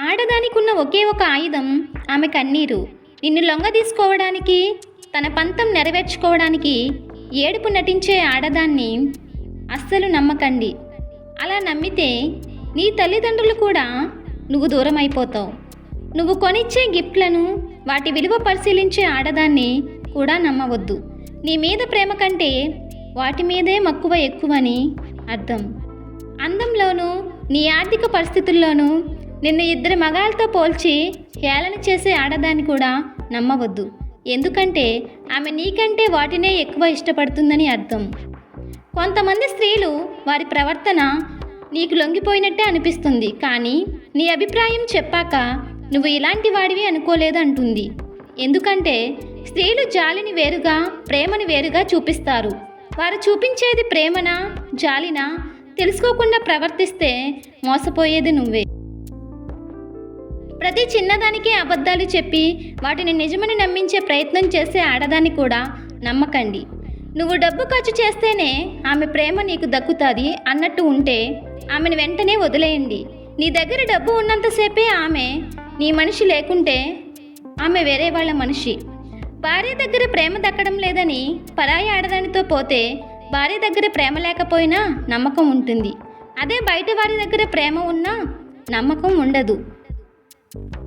ఒకే ఒక ఆయుధం ఆమె కన్నీరు. నిన్ను లొంగ తీసుకోవడానికి తన పంతం నెరవేర్చుకోవడానికి ఏడుపు నటించే ఆడదాన్ని అస్సలు నమ్మకండి. అలా నమ్మితే నీ తల్లిదండ్రులు కూడా నువ్వు దూరం అయిపోతావు నువ్వు కొనిచ్చే గిఫ్ట్లను వాటి విలువ పరిశీలించే ఆడదాన్ని కూడా నమ్మవద్దు. నీ మీద ప్రేమ కంటే వాటి మీదే మక్కువ ఎక్కువని అర్థం. అందంలోనూ నీ ఆర్థిక పరిస్థితుల్లోనూ నిన్ను ఇద్దరు మగాళ్ళతో పోల్చి హేళన చేసే ఆడదాన్ని కూడా నమ్మవద్దు. ఎందుకంటే ఆమె నీకంటే వాటినే ఎక్కువ ఇష్టపడుతుందని అర్థం. కొంతమంది స్త్రీలు వారి ప్రవర్తన నీకు లొంగిపోయినట్టే అనిపిస్తుంది. కానీ నీ అభిప్రాయం చెప్పాక నువ్వు ఇలాంటి వాడివి అనుకోలేదు అంటుంది. ఎందుకంటే స్త్రీలు జాలిని వేరుగా ప్రేమని వేరుగా చూపిస్తారు. వారు చూపించేది ప్రేమనా జాలినా? తెలుసుకోకుండా ప్రవర్తిస్తే మోసపోయేది నువ్వే. ప్రతి చిన్నదానికి అబద్ధాలు చెప్పి వాటిని నిజమని నమ్మించే ప్రయత్నం చేసే ఆడదాన్ని కూడా నమ్మకండి. నువ్వు డబ్బు ఖర్చు చేస్తేనే ఆమె ప్రేమ నీకు దక్కుతుంది అన్నట్టు ఉంటే ఆమెను వెంటనే వదిలేయండి. నీ దగ్గర డబ్బు ఉన్నంతసేపే ఆమె నీ మనిషి లేకుంటే ఆమె వేరే వాళ్ళ మనిషి. భార్య దగ్గర ప్రేమ దక్కడం లేదని పరాయి ఆడదానితో పోతే భార్య దగ్గర ప్రేమ లేకపోయినా నమ్మకం ఉంటుంది. అదే బయట వారి దగ్గర ప్రేమ ఉన్నా నమ్మకం ఉండదు. Thank you